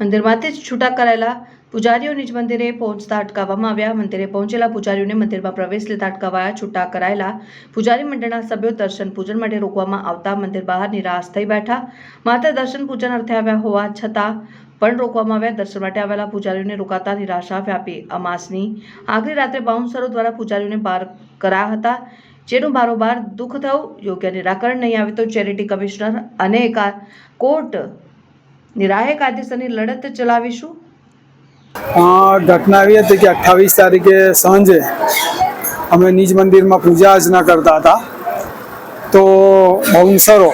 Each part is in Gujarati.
મંદિરમાંથી જ છૂટા કરાયેલા પૂજારીઓ નિજ મંદિરે પહોંચતા અટકાવવામાં આવ્યા. મંદિરે પહોંચેલા પૂજારીઓને મંદિરમાં પ્રવેશ લેતા અટકાવાયા. છૂટા કરાયેલા પૂજારી મંડળના સભ્યો દર્શન પૂજન માટે રોકવામાં આવતા મંદિર બહાર નિરાશ થઈ બેઠા. માત્ર દર્શન પૂજન અર્થે આવ્યા હોવા છતાં પણ રોકવામાં આવ્યા. દર્શન માટે આવેલા પૂજારીઓને રોકાતા નિરાશા વ્યાપી. અમાસની આખરી રાત્રે બાઉન્સરો દ્વારા પૂજારીઓને બહાર કરાયા હતા. જેનું બારોબાર દુઃખ થયું. યોગ્ય નિરાકરણ નહીં આવે તો ચેરિટી કમિશનર અને કોર્ટ નિરાહે કાયદેસરની લડત ચલાવીશું? ઘટના એવી હતી કે અઠ્ઠાવીસ તારીખે સાંજે અમે નિજ મંદિરમાં પૂજા અર્ચના કરતા હતા. તો બાઉન્સરો,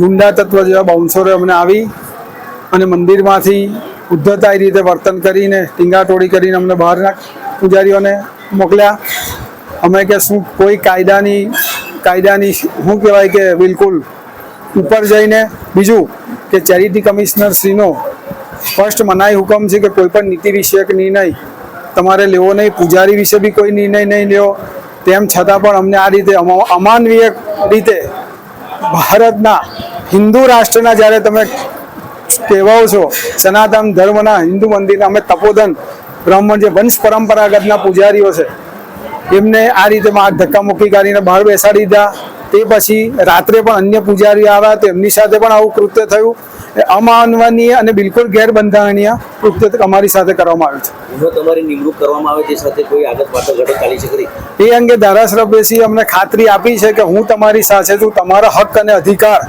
ગુંડા તત્વ જેવા બાઉન્સરો અમને આવી અને મંદિરમાંથી ઉદ્ધતાઈ રીતે વર્તન કરીને, ટીંગાટોળી કરીને અમને બહારના પૂજારીઓને મોકલ્યા. અમે કે શું કોઈ કાયદાની કાયદાની શું કહેવાય કે બિલકુલ ઉપર જઈને બીજું કે ચેરિટી કમિશનર શ્રીનો સ્પષ્ટ મનાઈ હુકમ છે કે કોઈ પણ નીતિ વિષયક નિર્ણય તમારે લેવો નહીં, પૂજારી વિશે બી કોઈ નિર્ણય નહીં લેવો તેમ છતાં પણ અમને આ રીતે અમા- અમાનવીય રીતે ભારતના હિન્દુ રાષ્ટ્રના જ્યારે તમે કહેવાઓ છો, સનાતન ધર્મના હિન્દુ મંદિરના, અમે તપોધન, બ્રાહ્મણ જે વંશ પરંપરાગતના પૂજારીઓ છે, એમને આ રીતે ધક્કા મુક્કી કરીને બહાર બેસાડી દીધા. તે પછી રાત્રે પણ અન્ય પૂજારી આવ્યા તેમની સાથે પણ આવું કૃત્ય થયું. એ અમાનવનીય અને બિલકુલ ગેરબંધારણીય કૃત્ય અમારી સાથે કરવામાં આવ્યું જો તમારી નિમણૂક કરવામાં આવે તે સાથે કોઈ આગળ પાછળ ઘટક ચાલી છે ખરી એ અંગે ધારાસભ્યશ્રી અમને ખાતરી આપી છે કે હું તમારી સાથે છું તમારા હક અને અધિકાર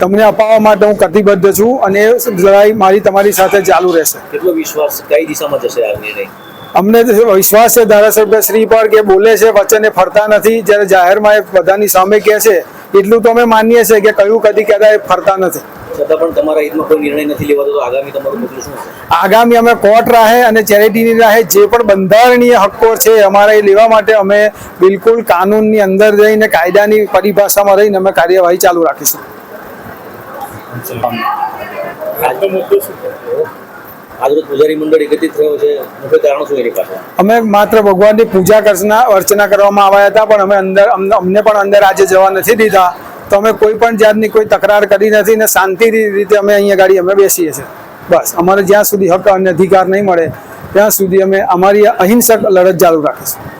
તમને અપાવવા માટે હું કટિબદ્ધ છું અને એ લડાઈ મારી તમારી સાથે ચાલુ રહેશે. કેટલો વિશ્વાસ કઈ દિશામાં જશે આ નિર્ણય? અમને તો વિશ્વાસ છે ધારાસભ્ય શ્રી પર કે બોલે છે વચને ફરતા નથી. જ્યારે જાહેરમાં એ બધાની સામે કહે છે એટલું તો અમે માનીએ છીએ કે કયું કદી કદાચ એ ફરતા નથી. છતાં પણ તમારા હિતમાં કોઈ નિર્ણય નથી લેવાતો તો આગામી તમારું પગલું શું આગામી અમે કોર્ટ રાહે અને ચેરિટીની રાહે જે પણ બંધારણીય હક્કો છે અમારા એ લેવા માટે અમે બિલકુલ કાનૂનની અંદર જઈને કાયદાની પરિભાષામાં રહીને અમે કાર્યવાહી ચાલુ રાખીશું. અમે માત્ર ભગવાનની પૂજા અર્ચના અર્ચના કરવામાં આવ્યા હતા, પણ અમે અંદર અમને પણ અંદર આજે જવા નથી દીધા. તો અમે કોઈ પણ જાતની કોઈ તકરાર કરી નથી ને શાંતિ રીતે અમે અહીંયા ગાડી અમે બેસીએ છીએ. બસ, અમારે જ્યાં સુધી હક અને અધિકાર નહીં મળે, ત્યાં સુધી અમે અમારી અહિંસક લડત ચાલુ રાખીશું.